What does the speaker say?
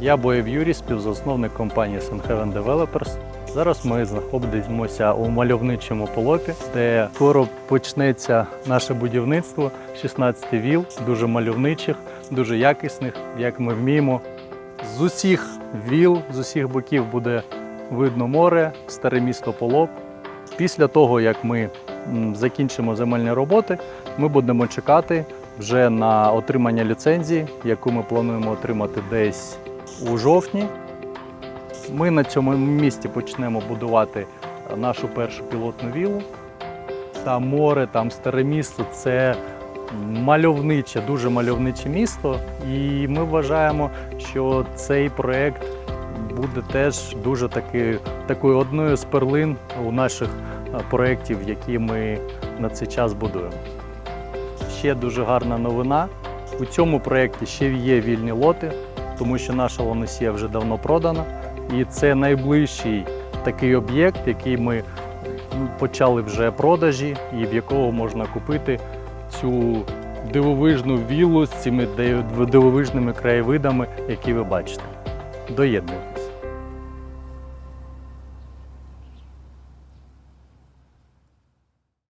Я Боєв Юрій, співзасновник компанії Sunhaven Developers. Зараз ми знаходимося у мальовничому полопі, де скоро почнеться наше будівництво 16 віл, дуже мальовничих, дуже якісних, як ми вміємо. З усіх віл, з усіх боків буде видно море, старе місто Полоп. Після того, як ми закінчимо земельні роботи, ми будемо чекати вже на отримання ліцензії, яку ми плануємо отримати десь у жовтні. Ми на цьому місці почнемо будувати нашу першу пілотну вілу. Там море, там старе місто це мальовниче, дуже мальовниче місто. І ми вважаємо, що цей проєкт буде теж дуже таки, такою одною з перлин у наших проєктів, які ми на цей час будуємо. Ще дуже гарна новина. У цьому проєкті ще є вільні лоти, тому що наша ланосія вже давно продана. І це найближчий такий об'єкт, який ми почали вже продажі, і в якого можна купити цю дивовижну віллу з цими дивовижними краєвидами, які ви бачите. Доєднуйтесь.